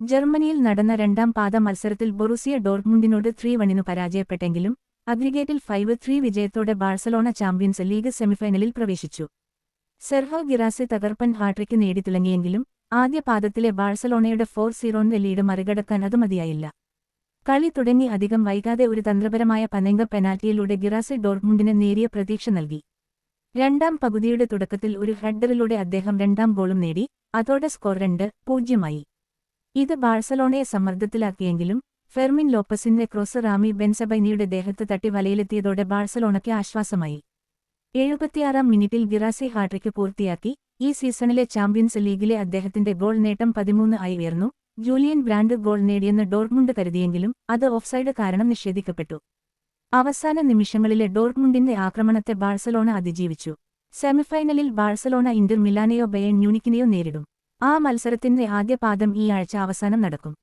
ജർമ്മനിയിൽ നടന്ന രണ്ടാം പാദ മത്സരത്തിൽ ബൊറുസിയ ഡോർട്ട്മുണ്ടിനോട് ത്രീ വണിനു പരാജയപ്പെട്ടെങ്കിലും അഗ്രിഗേറ്റിൽ ഫൈവ് ത്രീ വിജയത്തോടെ ബാഴ്സലോണ ചാമ്പ്യൻസ് ലീഗ് സെമിഫൈനലിൽ പ്രവേശിച്ചു. സെർഹോ ഗിറാസി തകർപ്പൻ ഹാട്രിക്ക് നേടിത്തിളങ്ങിയെങ്കിലും ആദ്യ പാദത്തിലെ ബാഴ്സലോണയുടെ ഫോർ സീറോന്റെ ലീഡ് മറികടക്കാൻ അത് മതിയായില്ല. കളി തുടങ്ങി അധികം വൈകാതെ ഒരു തന്ത്രപരമായ പനങ്ക പെനാൽറ്റിയിലൂടെ ഗിറാസി ഡോർട്ട്മുണ്ടിന് നേരിയ പ്രതീക്ഷ നൽകി. രണ്ടാം പകുതിയുടെ തുടക്കത്തിൽ ഒരു ഹെഡറിലൂടെ അദ്ദേഹം രണ്ടാം ഗോളും നേടി അതോടെ സ്കോർ രണ്ട് പൂജ്യമായി ഇത് ബാഴ്സലോണയെ സമ്മർദ്ദത്തിലാക്കിയെങ്കിലും ഫെർമിൻ ലോപ്പസിന്റെ ക്രോസ് റാമി ബെൻസബൈനിയുടെ ദേഹത്ത് തട്ടി വലയിലെത്തിയതോടെ ബാഴ്സലോണയ്ക്ക് ആശ്വാസമായി. എഴുപത്തിയാറാം മിനിറ്റിൽ ഗിറാസി ഹാട്രിക്ക് പൂർത്തിയാക്കി ഈ സീസണിലെ ചാമ്പ്യൻസ് ലീഗിലെ അദ്ദേഹത്തിന്റെ ഗോൾ നേട്ടം പതിമൂന്ന് ആയി ഉയർന്നു. ജൂലിയൻ ബ്രാൻഡ് ഗോൾ നേടിയെന്ന് ഡോർമുണ്ട് കരുതിയെങ്കിലും അത് ഓഫ്സൈഡ് കാരണം നിഷേധിക്കപ്പെട്ടു. അവസാന നിമിഷങ്ങളിലെ ഡോർമുണ്ടിന്റെ ആക്രമണത്തെ ബാഴ്സലോണ അതിജീവിച്ചു. സെമിഫൈനലിൽ ബാഴ്സലോണ ഇന്റർ മിലാനെയോ ബയൻ മ്യൂണിക്കിനെയോ നേരിടും. ആ മത്സരത്തിന്റെ ആദ്യ പാദം ഈ ആഴ്ച അവസാനം നടക്കും.